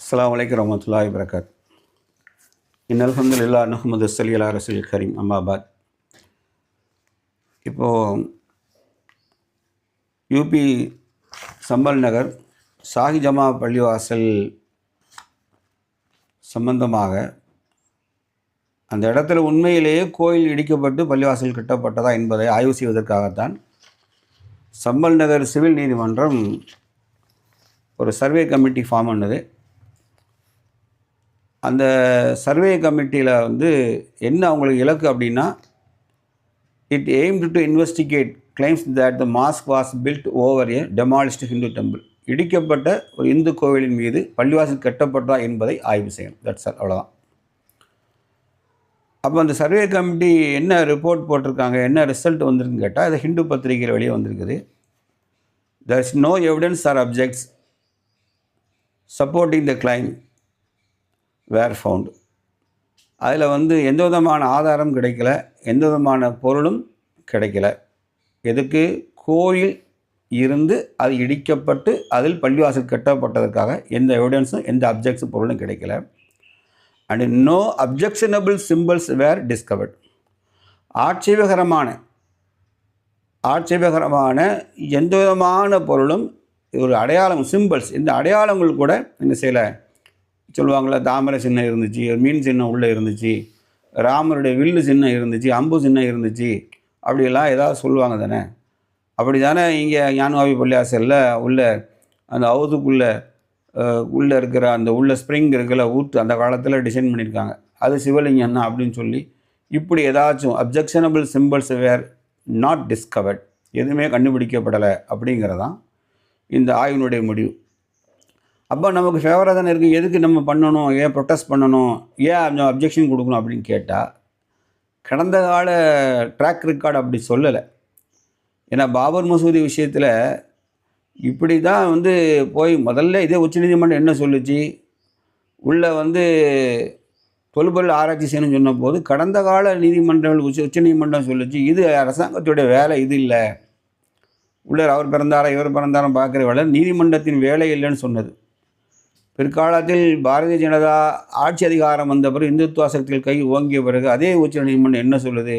அஸ்லாம் வலைக்கம் ரஹமத்துல்லாஹி வரகாத் இன் அல்ஹம்துலில்லா நஹமது சலி அலா ரசூல் கரீம் அம்மாபாத் இப்போது யூபி சம்பல் நகர் ஷாஹிஜமா பள்ளிவாசல் சம்பந்தமாக அந்த இடத்துல உண்மையிலேயே கோயில் இடிக்கப்பட்டு பள்ளிவாசல் கட்டப்பட்டதா என்பதை ஆய்வு செய்வதற்காகத்தான் சம்பல் நகர் சிவில் நீதிமன்றம் ஒரு சர்வே கமிட்டி ஃபார்ம் பண்ணது. அந்த சர்வே கமிட்டியில் வந்து என்ன அவங்களுக்கு இலக்கு அப்படின்னா it aimed to investigate claims that the mosque was built over a demolished Hindu temple இடிக்கப்பட்ட ஒரு இந்து கோவிலின் மீது பள்ளிவாசல் கட்டப்பட்டதா என்பதை ஆய்வு செய்யணும். தட்ஸ் ஆல் அவ்வளோதான் அப்போ அந்த சர்வே கமிட்டி என்ன ரிப்போர்ட் போட்டிருக்காங்க என்ன ரிசல்ட் வந்திருக்குன்னு கேட்டால் அது ஹிந்து பத்திரிகையில் வெளியே வந்திருக்குது. There is no evidence or objects supporting the claim were found. அதில் வந்து எந்த விதமான ஆதாரம் கிடைக்கல எந்த விதமான பொருளும் கிடைக்கல. எதுக்கு? கோயில் இருந்து அது இடிக்கப்பட்டு அதில் பள்ளிவாசல் கட்டப்பட்டதற்காக எந்த எவிடன்ஸும் எந்த அப்ஜெக்ட்ஸும் பொருளும் கிடைக்கல. And no objectionable symbols were discovered ஆட்சேபகரமான ஆட்சேபகரமான எந்த விதமான பொருளும் ஒரு அடையாளம் சிம்பிள்ஸ் இந்த அடையாளங்கள் கூட என்ன செய்யலை? சொல்லுவாங்களே தாமரை சின்னம் இருந்துச்சு ஒரு மீன் சின்னம் உள்ளே இருந்துச்சு ராமருடைய வில்லு சின்னம் இருந்துச்சு அம்பு சின்னம் இருந்துச்சு அப்படிலாம் ஏதாவது சொல்லுவாங்க தானே. அப்படி தானே இங்கே ஞானவாபி பள்ளியாசலில் உள்ள அந்த அவுதுக்குள்ளே உள்ளே இருக்கிற அந்த உள்ள ஸ்ப்ரிங் இருக்கிற ஊற்று அந்த காலத்தில் டிசைன் பண்ணியிருக்காங்க. அது சிவலிங்கம் தான் அப்படின்னு சொல்லி இப்படி ஏதாச்சும் objectionable symbols were not discovered எதுவுமே கண்டுபிடிக்கப்படலை அப்படிங்கிறதான் இந்த ஆய்வினுடைய முடிவு. அப்போ நமக்கு ஃபேவராக தானே இருக்குது எதுக்கு நம்ம பண்ணணும்? ஏன் ப்ரொட்டஸ்ட் பண்ணணும்? ஏன் கொஞ்சம் அப்ஜெக்ஷன் கொடுக்கணும் அப்படின்னு கேட்டால் கடந்த கால ட்ராக் ரெக்கார்டு அப்படி சொல்லலை. ஏன்னா பாபர் மசூதி விஷயத்தில் இப்படி தான் வந்து போய் முதல்ல இதே உச்சநீதிமன்றம் என்ன சொல்லுச்சு? உள்ளே வந்து தொல்பொருள் ஆராய்ச்சி செய்யணும்னு சொன்னபோது கடந்த கால நீதிமன்றங்கள் உச்ச உச்சநீதிமன்றம் சொல்லுச்சு இது அரசாங்கத்துடைய வேலை இது இல்லை. உள்ளர் அவர் பிறந்தாரா இவர் பிறந்தாரம் பார்க்குற வேலை நீதிமன்றத்தின் வேலை இல்லைன்னு சொன்னது. பிற்காலத்தில் பாரதிய ஜனதா ஆட்சி அதிகாரம் வந்த பிறகு இந்துத்துவ சக்திகள் கை ஓங்கிய பிறகு அதே உச்ச நீதிமன்றம் என்ன சொல்லுது?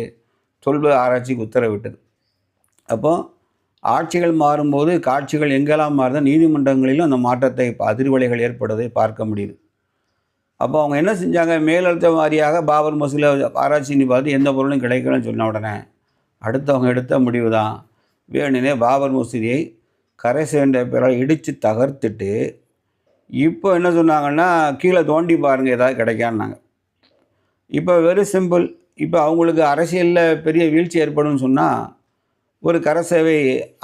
தொல்ப ஆராய்ச்சிக்கு உத்தரவிட்டது. அப்போ ஆட்சிகள் மாறும்போது காட்சிகள் எங்கெல்லாம் மாறுதோ நீதிமன்றங்களிலும் அந்த மாற்றத்தை அதிர்வலைகள் ஏற்படுவதை பார்க்க முடியுது. அப்போ அவங்க என்ன செஞ்சாங்க? மேலழுத்த வாரியாக பாபர் மசூல ஆராய்ச்சின்னு பார்த்து எந்த பொருளும் கிடைக்கலன்னு சொன்ன உடனே அடுத்தவங்க எடுத்த முடிவு தான். வேணுனே பாபர் மசூதியை கரை சேர்ந்த பிறகு இடித்து தகர்த்துட்டு இப்போ என்ன சொன்னாங்கன்னா கீழே தோண்டி பாருங்கள் ஏதாவது கிடைக்கான்னாங்க. இப்போ வெரி சிம்பிள் இப்போ அவங்களுக்கு அரசியலில் பெரிய வீழ்ச்சி ஏற்படும்னு சொன்னால் ஒரு கர சேவை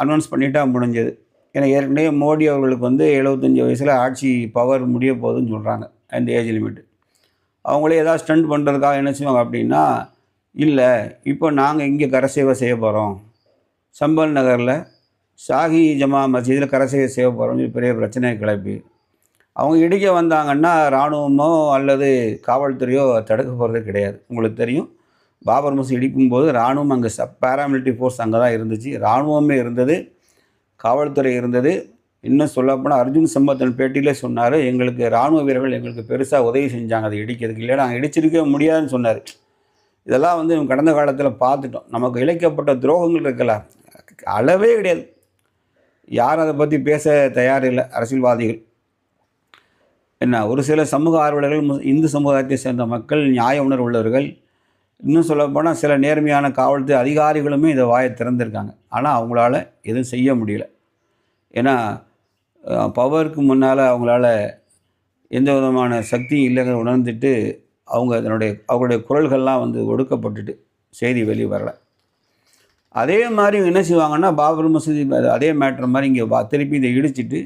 அனௌன்ஸ் பண்ணிட்டா முடிஞ்சது. ஏன்னா ஏற்கனவே மோடி அவர்களுக்கு வந்து எழுபத்தஞ்சி வயசில் ஆட்சி பவர் முடிய போகுதுன்னு சொல்கிறாங்க அந்த ஏஜ் லிமிட்டு அவங்களே ஏதாவது ஸ்டண்ட் பண்ணுறதுக்காக என்ன செய்வாங்க அப்படின்னா இல்லை இப்போ நாங்கள் இங்கே கர சேவை செய்ய போகிறோம் சம்பல் நகரில் ஷாஹி ஜமா மஸ்ஜிதில் கரசேவை செய்ய போகிறோம்னு பெரிய பிரச்சனையை கிளப்பி அவங்க இடிக்க வந்தாங்கன்னா இராணுவமோ அல்லது காவல்துறையோ தடுக்க போகிறது கிடையாது. உங்களுக்கு தெரியும். பாபர் மசூதி இடிக்கும்போது இராணுவம் அங்கே சப் பேராமிலிட்டரி ஃபோர்ஸ் அங்கே தான் இருந்துச்சு. இராணுவமே இருந்தது. காவல்துறை இருந்தது. இன்னும் சொல்லப்போனால் அர்ஜுன் சம்பத்தன் பேட்டியிலே சொன்னார் எங்களுக்கு இராணுவ வீரர்கள் எங்களுக்கு பெருசாக உதவி செஞ்சாங்க. அதை இடிக்கிறதுக்கு இல்லை நாங்கள் இடிச்சிருக்கவே முடியாதுன்னு சொன்னார். இதெல்லாம் வந்து கடந்த காலத்தில் பார்த்துட்டோம். நமக்கு இழைக்கப்பட்ட துரோகங்கள் இருக்கல அளவே கிடையாது. யாரும் அதை பற்றி பேச தயார் இல்லை அரசியல்வாதிகள். என்ன ஒரு சில சமூக ஆர்வலர்கள் இந்து சமுதாயத்தை சேர்ந்த மக்கள் நியாய உணர்வு உள்ளவர்கள் இன்னும் சொல்லப்போனால் சில நேர்மையான காவல்துறை அதிகாரிகளுமே இதை வாயை திறந்திருக்காங்க. ஆனால் அவங்களால எதுவும் செய்ய முடியல. ஏன்னா பவருக்கு முன்னால் அவங்களால எந்த விதமான சக்தியும் இல்லைங்கிற உணர்ந்துட்டு அவங்க அதனுடைய அவங்களுடைய குரல்கள்லாம் வந்து ஒடுக்கப்பட்டுட்டு செய்தி வெளியே வரலை. அதே மாதிரி இவங்க என்ன செய்வாங்கன்னா பாபர் மசூதி அதே மேட்ரு மாதிரி இங்கே திருப்பி இதை இடிச்சிட்டு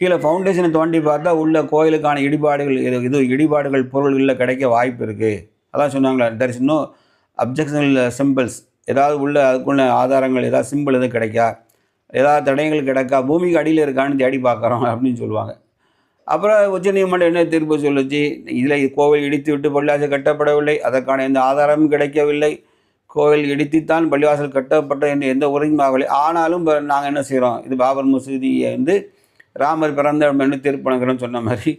கீழே ஃபவுண்டேஷனை தோண்டி பார்த்தா உள்ள கோயிலுக்கான இடிபாடுகள் இது இது இடிபாடுகள் பொருள்களில் கிடைக்க வாய்ப்பு இருக்குது அதான் சொன்னாங்களா there is no objectional symbols ஏதாவது உள்ள அதுக்குள்ள ஆதாரங்கள் ஏதாவது சிம்பிள் எதுவும் கிடைக்கா? ஏதாவது தடயங்கள் கிடைக்கா? பூமிக்கு அடியில் இருக்கான்னு தேடி பார்க்குறோம் அப்படின்னு சொல்லுவாங்க. அப்புறம் உச்சநீதிமன்றம் என்ன தீர்ப்பு சொல்லுச்சு? இதில் கோவில் இடித்து விட்டு பள்ளிவாசல் கட்டப்படவில்லை. அதற்கான எந்த ஆதாரமும் கிடைக்கவில்லை. கோவில் இடித்துத்தான் பள்ளிவாசல் கட்டப்பட்ட என்று எந்த உரையும் ஆகவில்லை. ஆனாலும் நாங்கள் என்ன செய்கிறோம் இது பாபர் மசூதியை வந்து ராமர் பிறந்த மென்னு திருப்பணங்கிறன்னு சொன்ன மாதிரி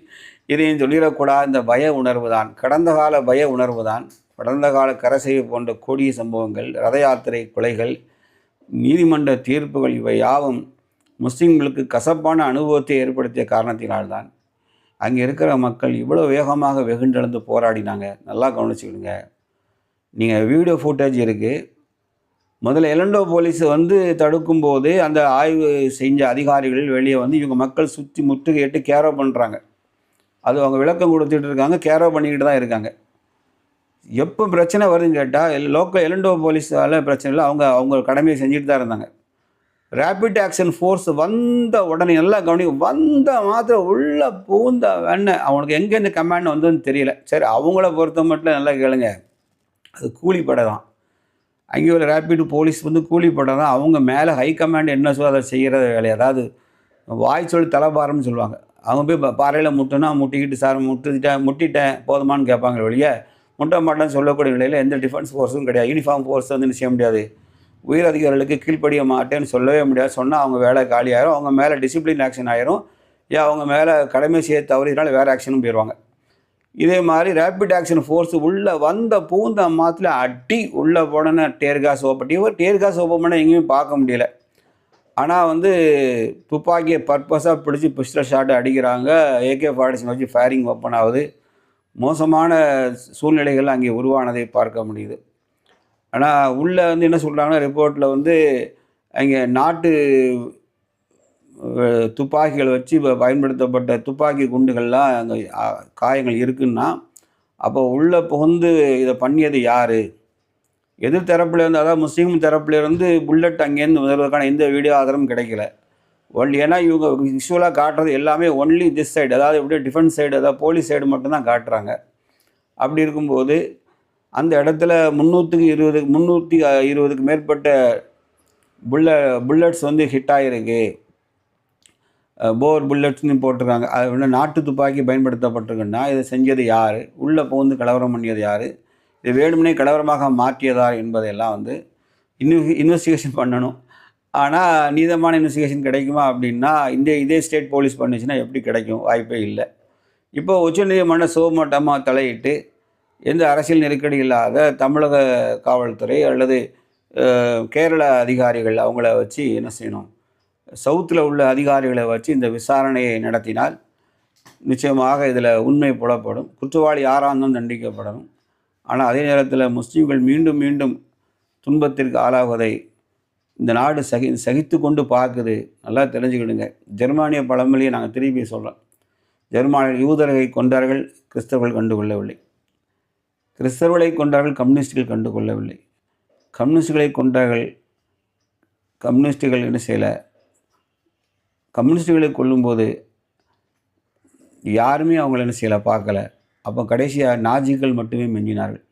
இதையும் சொல்லிடக்கூடாது. இந்த பய உணர்வு தான். கடந்த கால பய உணர்வு தான். கடந்த கால கரசைவு போன்ற கொடிய சம்பவங்கள் ரத யாத்திரை கொலைகள் நீதிமன்ற தீர்ப்புகள் இவை யாவும் முஸ்லீம்களுக்கு கசப்பான அனுபவத்தை ஏற்படுத்திய காரணத்தினால்தான் அங்கே இருக்கிற மக்கள் இவ்வளோ வேகமாக வெகுண்டெழுந்து போராடினாங்க. நல்லா கவனிச்சுக்கிடுங்க. நீங்கள் வீடியோ ஃபுட்டேஜ் இருக்குது முதல்ல எலண்டோ போலீஸ் வந்து தடுக்கும்போது அந்த ஆய்வு செஞ்ச அதிகாரிகள் வெளியே வந்து இவங்க மக்கள் சுற்றி முற்றுகையிட்டு கேரோ பண்ணுறாங்க அது அவங்க விளக்கம் கொடுத்துட்டு இருக்காங்க கேரோ பண்ணிக்கிட்டு தான் இருக்காங்க. எப்போ பிரச்சனை வருதுன்னு கேட்டால் லோக்கல் எலண்டோ போலீஸால் பிரச்சனை இல்லை அவங்க அவங்க கடமையை செஞ்சுட்டு தான் இருந்தாங்க. ரேபிட் ஆக்ஷன் ஃபோர்ஸ் வந்த உடனே நல்லா கவனி வந்த மாத்திரம் உள்ளே பூந்த வெண்ண அவனுக்கு எங்கேருந்து கமாண்ட் வந்ததுன்னு தெரியல. சரி அவங்கள பொறுத்த மட்டும் நல்லா கேளுங்க. அது கூலிப்படை தான். அங்கே உள்ள ரேப்பிடு போலீஸ் வந்து கூலி போட்டால் அவங்க மேலே ஹை கமாண்ட் என்ன சொல்லோ அதை செய்கிற வேலை. அதாவது வாய் சொல்லி தலைபாரம்னு சொல்லுவாங்க. அவங்க போய் பாறையில் முட்டுனா முட்டிக்கிட்டு சார் முட்டுட்டேன் முட்டிட்டேன் போதுமான்னு கேட்பாங்க வெளியே முட்ட மாட்டேன்னு சொல்லக்கூடிய நிலையில் எந்த டிஃபென்ஸ் ஃபோர்ஸும் கிடையாது. யூனிஃபார்ம் ஃபோர்ஸ் வந்து செய்ய முடியாது. உயர் அதிகாரிகளுக்கு கீழ்ப்படிய மாட்டேன்னு சொல்லவே முடியாது. சொன்னால் அவங்க வேலை காலி அவங்க மேலே டிசிப்ளின் ஆக்ஷன் ஆயிரும். ஏன் அவங்க மேலே கடமை செய்ய தவறினால வேறு ஆக்ஷனும் போயிடுவாங்க இதே மாதிரி ரேபிட் ஆக்ஷன் ஃபோர்ஸ் உள்ளே வந்த பூந்த மாதத்தில் அடி உள்ளே போனோன்னே டேர்காஸ் ஓப்பன் இவர் டேர்காஸ் ஓப்பன் பண்ண எங்கேயும் பார்க்க முடியல. ஆனால் வந்து துப்பாக்கியை பர்பஸாக பிடிச்சி பிஸ்டல் ஷாட் அடிக்கிறாங்க. ஏகே ஃபார்ட்டிசன் வச்சு ஃபயரிங் ஓப்பன் ஆகுது. மோசமான சூழ்நிலைகள் அங்கே உருவானதை பார்க்க முடியுது. ஆனால் உள்ளே வந்து என்ன சொல்கிறாங்கன்னா ரிப்போர்ட்டில் வந்து அங்கே நாட்டு துப்பாக்கிகள் வச்சு இப்போ பயன்படுத்தப்பட்ட துப்பாக்கி குண்டுகள்லாம் அங்கே காயங்கள் இருக்குன்னா அப்போ உள்ளே புகுந்து இதை பண்ணியது யார்? எதிர் தரப்புலேருந்து அதாவது முஸ்லீம் தரப்புலேருந்து புல்லட் அங்கேருந்து முதல்வதற்கான எந்த வீடியோ ஆதாரமும் கிடைக்கல. ஒன்லி ஏன்னா இவங்க விஷுவலாக காட்டுறது எல்லாமே ஒன்லி திஸ் சைடு அதாவது எப்படியோ டிஃபென்ஸ் சைடு அதாவது போலீஸ் சைடு மட்டும்தான் காட்டுறாங்க. அப்படி இருக்கும்போது அந்த இடத்துல முந்நூற்றுக்கு இருபதுக்கு முந்நூற்றி இருபதுக்கு மேற்பட்ட புல்ல புல்லட்ஸ் வந்து ஹிட் ஆகிருக்கு போர் புல்லட்ஸ்னு போட்டிருக்காங்க. அது வந்து நாட்டு துப்பாக்கி பயன்படுத்தப்பட்டிருக்குன்னா இதை செஞ்சது யார்? உள்ளே புகுந்து கலவரம் பண்ணியது யார்? இது வேணும்னே கலவரமாக மாற்றியதா என்பதையெல்லாம் வந்து இன்வெ இன்வெஸ்டிகேஷன் பண்ணணும். ஆனால் நீதமான இன்வெஸ்டிகேஷன் கிடைக்குமா அப்படின்னா இந்த இதே ஸ்டேட் போலீஸ் பண்ணுச்சுன்னா எப்படி கிடைக்கும்? வாய்ப்பே இல்லை. இப்போ உச்சநீதிமன்றம் சுகமட்டமாக தலையிட்டு எந்த அரசியல் நெருக்கடி இல்லாத தமிழக காவல்துறை அல்லது கேரள அதிகாரிகள் அவங்கள வச்சு என்ன செய்யணும்? சவுத்தில் உள்ள அதிகாரிகளை வச்சு இந்த விசாரணையை நடத்தினால் நிச்சயமாக இதில் உண்மை புலப்படும். குற்றவாளி யாராக இருந்தாலும் தண்டிக்கப்படணும். ஆனால் அதே நேரத்தில் முஸ்லீம்கள் மீண்டும் மீண்டும் துன்பத்திற்கு ஆளாவதை இந்த நாடு சகி சகித்து கொண்டு பார்க்குது. நல்லா தெரிஞ்சுக்கிடுங்க. ஜெர்மானிய பழமொழியை நாங்கள் திருப்பி சொல்கிறோம் ஜெர்மானிய யூதர்களை கொண்டார்கள் கிறிஸ்தவர்கள் கண்டுகொள்ளவில்லை. கிறிஸ்தவர்களை கொண்டார்கள் கம்யூனிஸ்டுகள் கண்டுகொள்ளவில்லை. கம்யூனிஸ்டுகளை கொண்டார்கள் கம்யூனிஸ்டுகள் என்ன செய்யலை? கம்யூனிஸ்டுகளை கொல்லும்போது யாருமே அவங்கள என்ன செய்யலை பார்க்கல. அப்போ கடைசியாக நாஜிகள் மட்டுமே மிஞ்சினார்கள்.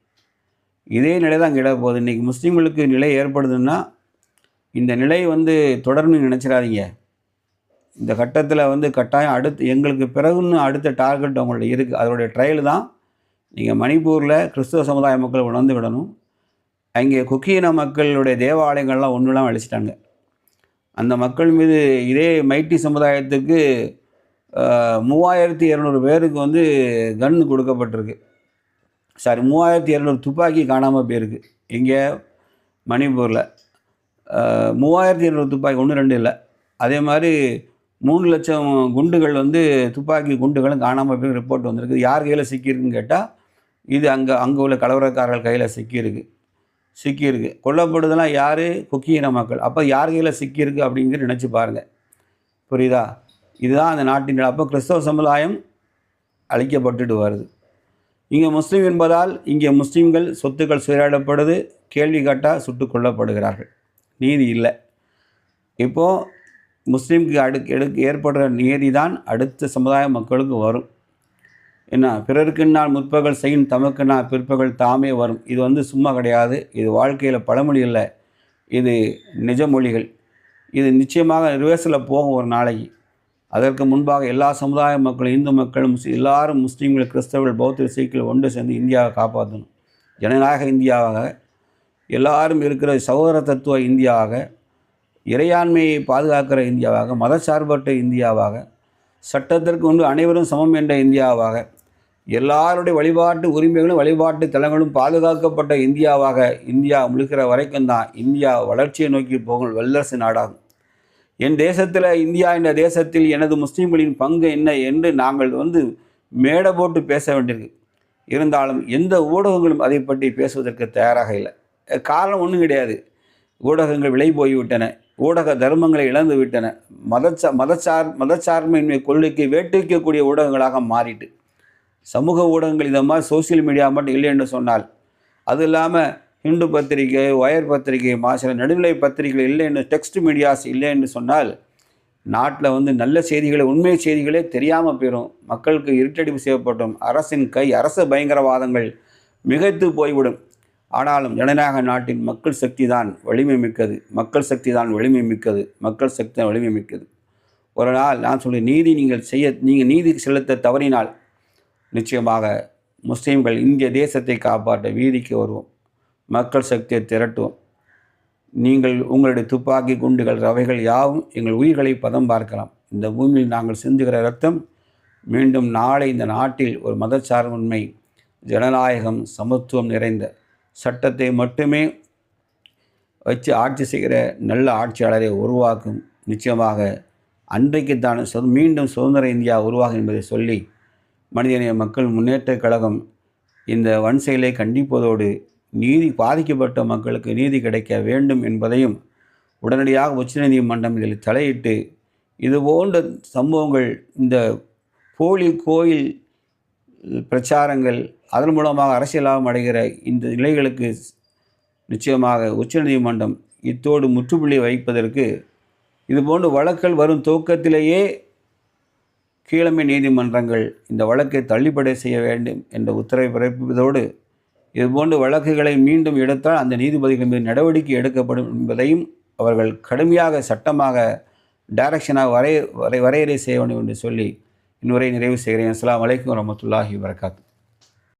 இதே நிலை தான் கிட போகுது இன்றைக்கி முஸ்லீம்களுக்கு நிலை ஏற்படுதுன்னா இந்த நிலை வந்து தொடர்ந்து நினச்சிடாதீங்க. இந்த கட்டத்தில் வந்து கட்டாயம் அடுத்து எங்களுக்கு பிறகுன்னு அடுத்த டார்கெட் அவங்கள்ட்ட இருக்குது அதோடைய ட்ரையல் தான் நீங்கள் மணிப்பூரில் கிறிஸ்துவ சமுதாய மக்கள் உணர்ந்து விடணும். அங்கே குக்கீன மக்களுடைய தேவாலயங்கள்லாம் ஒன்றுலாம் அழிச்சிட்டாங்க. அந்த மக்கள் மீது இதே மைட்டி சமுதாயத்துக்கு மூவாயிரத்தி இரநூறு பேருக்கு வந்து கன் கொடுக்கப்பட்டிருக்கு. சாரி மூவாயிரத்தி இரநூறு துப்பாக்கி காணாமல் போயிருக்கு. இங்கே மணிப்பூரில். மூவாயிரத்தி இரநூறு துப்பாக்கி ஒன்று ரெண்டு இல்லை. அதே மாதிரி மூணு லட்சம் குண்டுகள் வந்து துப்பாக்கி குண்டுகளும் காணாமல் போய் ரிப்போர்ட் வந்திருக்கு. யார் கையில் சிக்கியிருக்குன்னு கேட்டால் இது அங்கே அங்கே உள்ள கலவரக்காரர்கள் கையில் சிக்கியிருக்கு. சிக்கியிருக்கு. கொல்லப்படுதெல்லாம் யார்? குக்கியின மக்கள். அப்போ யார் கையில் சிக்கியிருக்கு அப்படிங்கிறது நினச்சி பாருங்கள் புரியுதா? இதுதான் அந்த நாட்டின் அப்போ கிறிஸ்தவ சமுதாயம் அழிக்கப்பட்டுட்டு வருது. இங்கே முஸ்லீம் என்பதால் இங்கே முஸ்லீம்கள் சொத்துக்கள் சூறையாடப்படுது. கேள்வி கேட்டால் சுட்டு கொல்லப்படுகிறார்கள். நீதி இல்லை. இப்போது முஸ்லீம்க்கு அடுக்கு எடுக்கு ஏற்படுற நீதி தான் அடுத்த சமுதாய மக்களுக்கு வரும். என்ன நான் முற்பகல் செய்யும் தமக்குன்னால் பிற்பகல் தாமே வரும். இது வந்து சும்மா கிடையாது. இது வாழ்க்கையில் பழமொழி இல்லை இது நிஜமொழிகள் இது நிச்சயமாக ரிவர்ஸில் போகும் ஒரு நாளைக்கு. அதற்கு முன்பாக எல்லா சமுதாய மக்களும் இந்து மக்களும் எல்லாரும் முஸ்லீம்கள் கிறிஸ்தவர்கள் பௌத்த சீக்கில் ஒன்று சேர்ந்து இந்தியாவை காப்பாற்றணும். ஜனநாயக இந்தியாவாக எல்லாரும் இருக்கிற சகோதர தத்துவ இந்தியாவாக இறையாண்மையை பாதுகாக்கிற இந்தியாவாக மதசார்பற்ற இந்தியாவாக சட்டத்திற்கு ஒன்று அனைவரும் சமம் என்ற இந்தியாவாக எல்லாருடைய வழிபாட்டு உரிமைகளும் வழிபாட்டு தலங்களும் பாதுகாக்கப்பட்ட இந்தியாவாக இந்தியா முழுக்கிற வரைக்கும் தான் இந்தியா வளர்ச்சியை நோக்கி போகும் வல்லரசு நாடாகும். என் தேசத்தில் இந்தியா என்ற தேசத்தில் எனது முஸ்லீம்களின் பங்கு என்ன என்று நாங்கள் வந்து மேடை போட்டு பேச வேண்டியிருக்கு. இருந்தாலும் எந்த ஊடகங்களும் அதை பற்றி பேசுவதற்கு தயாராக இல்லை. காரணம் ஒன்றும் கிடையாது. ஊடகங்கள் விலை போய்விட்டன. ஊடக தர்மங்களை இழந்து விட்டன மதச்சா மதச்சார் மதச்சார்மையின்மை கொள்கைக்கு வேட்டுவிக்கக்கூடிய ஊடகங்களாக மாறிட்டு. சமூக ஊடகங்கள் இந்த மாதிரி சோசியல் மீடியா மட்டும் இல்லை என்று சொன்னால் அது இல்லாமல் ஹிந்து பத்திரிகை ஒயர் பத்திரிகை மாசில நடுநிலை பத்திரிகைகள் இல்லை என்று டெக்ஸ்ட் மீடியாஸ் இல்லை என்று சொன்னால் நாட்டில் வந்து நல்ல செய்திகளை உண்மை செய்திகளே தெரியாமல் போயிடும் மக்களுக்கு இருட்டடிப்பு செய்யப்படும் அரசின் கை அரச பயங்கரவாதங்கள் மிகைத்து போய்விடும். ஆனாலும் ஜனநாயக நாட்டின் மக்கள் சக்தி தான் வலிமை மிக்கது. மக்கள் சக்தி தான் வலிமை மிக்கது. மக்கள் சக்தி தான் வலிமை மிக்கது. ஒரு நாள் நான் சொல்லி நீதி நீங்கள் செய்ய நீங்கள் நீதி செலுத்த தவறினால் நிச்சயமாக முஸ்லீம்கள் இந்திய தேசத்தை காப்பாற்ற வீதிக்கு வருவோம். மக்கள் சக்தியை திரட்டுவோம். நீங்கள் உங்களுடைய துப்பாக்கி குண்டுகள் ரவைகள் யாவும் எங்கள் உயிர்களை பதம் பார்க்கலாம். இந்த பூமியில் நாங்கள் சிந்துகிற ரத்தம் மீண்டும் நாளை இந்த நாட்டில் ஒரு மதச்சார்பின்மை ஜனநாயகம் சமத்துவம் நிறைந்த சட்டத்தை மட்டுமே வச்சு ஆட்சி செய்கிற நல்ல ஆட்சியாளரை உருவாக்கும். நிச்சயமாக அன்றைக்கு தான் மீண்டும் சுதந்திர இந்தியா உருவாகும் என்பதை சொல்லி மனிதநேய மக்கள் முன்னேற்ற கழகம் இந்த வன் செயலை கண்டிப்பதோடு நீதி பாதிக்கப்பட்ட மக்களுக்கு நீதி கிடைக்க வேண்டும் என்பதையும் உடனடியாக உச்சநீதிமன்றம் இதில் தலையிட்டு இது போன்ற சம்பவங்கள் இந்த போலி கோயில் பிரச்சாரங்கள் அதன் மூலமாக அரசியலாகவும் அடைகிற இந்த நிலைகளுக்கு நிச்சயமாக உச்சநீதிமன்றம் இத்தோடு முற்றுப்புள்ளி வைப்பதற்கு இதுபோன்ற வழக்கல் வரும் துவக்கத்திலேயே கீழமை நீதிமன்றங்கள் இந்த வழக்கை தள்ளுபடி செய்ய வேண்டும் என்ற உத்தரவை பிறப்பிப்பதோடு இதுபோன்ற வழக்குகளை மீண்டும் எடுத்தால் அந்த நீதிபதிகள் மீது நடவடிக்கை எடுக்கப்படும் என்பதையும் அவர்கள் கடுமையாக சட்டமாக டைரக்ஷனாக வரைய வரை வரையறை செய்ய வேண்டும் என்று சொல்லி இன்னுரை நிறைவு செய்கிறேன். அஸ்லாம் வலைக்கம் வரமத்துல்லாஹி வரகாத்து